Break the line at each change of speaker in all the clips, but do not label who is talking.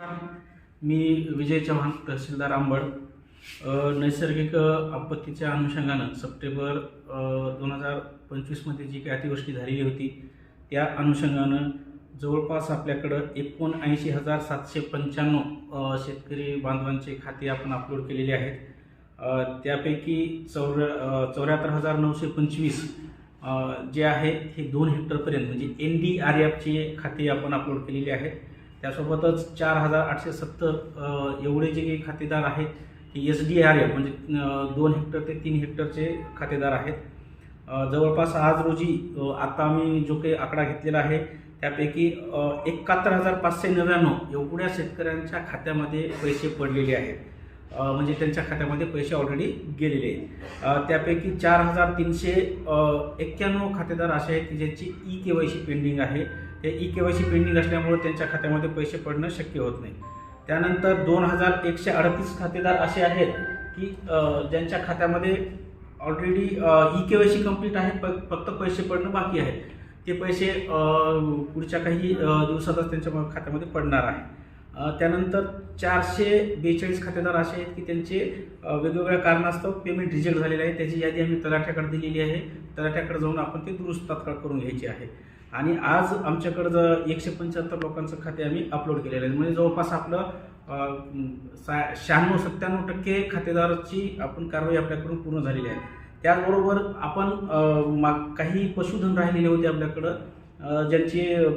मी विजय चव्हाण तहसीलदार आंबड. नैसर्गिक आपत्तीच्या अनुषंगानं सप्टेंबर दोन हजार पंचवीसमध्ये जी काही अतिवृष्टी झालेली होती त्या अनुषंगानं जवळपास आपल्याकडं एकोणऐंशी हजार सातशे पंच्याण्णव शेतकरी बांधवांचे खाते आपण अपलोड केलेले आहेत. त्यापैकी चौर चौऱ्याहत्तर हजार नऊशे पंचवीस जे आहे हे दोन हेक्टरपर्यंत म्हणजे एन डी आर एफचे खाते आपण अपलोड केलेले आहेत. त्यासोबतच चार हजार आठशे सत्तर एवढे जे काही खातेदार आहेत हे एस डी आर एफ म्हणजे दोन हेक्टर ते तीन हेक्टरचे खातेदार आहेत. जवळपास आज रोजी आता आम्ही जो काही आकडा घेतलेला आहे त्यापैकी एकाहत्तर हजार पाचशे नव्याण्णव एवढ्या शेतकऱ्यांच्या खात्यामध्ये पैसे पडलेले आहेत. म्हणजे त्यांच्या खात्यामध्ये पैसे ऑलरेडी गेलेले आहेत. त्यापैकी चार हजार तीनशे एक्क्याण्णव खातेदार असे आहेत की ज्यांची E K Y C pending आहे. ते E K Y C pending असल्यामुळे त्यांच्या खात्यामध्ये पैसे पडणं शक्य होत नाही. त्यानंतर दोन हजार एकशे अडतीस खातेदार असे आहेत की ज्यांच्या खात्यामध्ये already E K Y C complete आहे प फक्त पैसे पडणं बाकी आहे. ते पैसे पुढच्या काही दिवसातच त्यांच्या खात्यामध्ये पडणार आहे. त्यानंतर चारशे बेचाळीस खातेदार असे आहेत की त्यांचे वेगवेगळ्या कारणास्तव पेमेंट रिजेक्ट झालेलं आहे. त्याची यादी आम्ही तलाठ्याकडे दिलेली आहे. तलाठ्याकडे जाऊन आपण ते दुरुस्त तात्काळ करून घ्यायची आहे. आणि आज आमच्याकडं जर एकशे पंच्याहत्तर लोकांचं खाते आम्ही अपलोड केलेलं आहे. म्हणजे जवळपास आपलं सा शहाण्णव सत्त्याण्णव टक्के खातेदाराची आपण कारवाई आपल्याकडून पूर्ण झालेली आहे. त्याचबरोबर आपण मा काही पशुधन राहिलेले होते आपल्याकडं ज्यांचे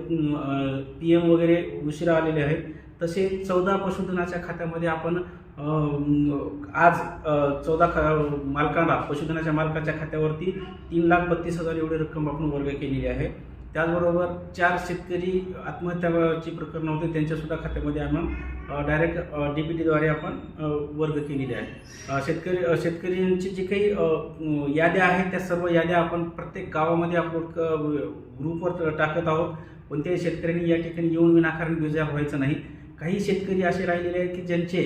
पी एम वगैरे उशिरा आलेले आहेत. तसे चौदा पशुधनाच्या खात्यामध्ये आपण आज चौदा खा मालकांना पशुधनाच्या मालकाच्या खात्यावरती तीन लाख बत्तीस हजार एवढी रक्कम आपण वर्ग केलेली आहे. त्याचबरोबर चार शेतकरी आत्महत्याची प्रकरणं होते त्यांच्यासुद्धा खात्यामध्ये आपण डायरेक्ट डी पी टीद्वारे आपण वर्ग केलेले आहे. शेतकरी शेतकऱ्यांची जी काही याद्या आहेत त्या सर्व याद्या आपण प्रत्येक गावामध्ये अपलोड ग्रुपवर टाकत आहोत. कोणत्याही शेतकऱ्यांनी या ठिकाणी येऊन विनाकारण बेजार व्हायचं नाही. काही शेतकरी असे राहिलेले आहेत की ज्यांचे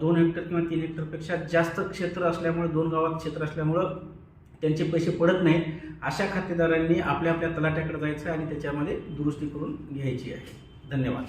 दोन हेक्टर किंवा तीन हेक्टरपेक्षा जास्त क्षेत्र असल्यामुळे दोन गावात क्षेत्र असल्यामुळं त्यांचे पैसे पडत नाहीत अशा खातेदारांनी आपल्या आपल्या तलाट्याकडे जायचं आणि त्याच्यामध्ये दुरुस्ती करून घ्यायची आहे. धन्यवाद.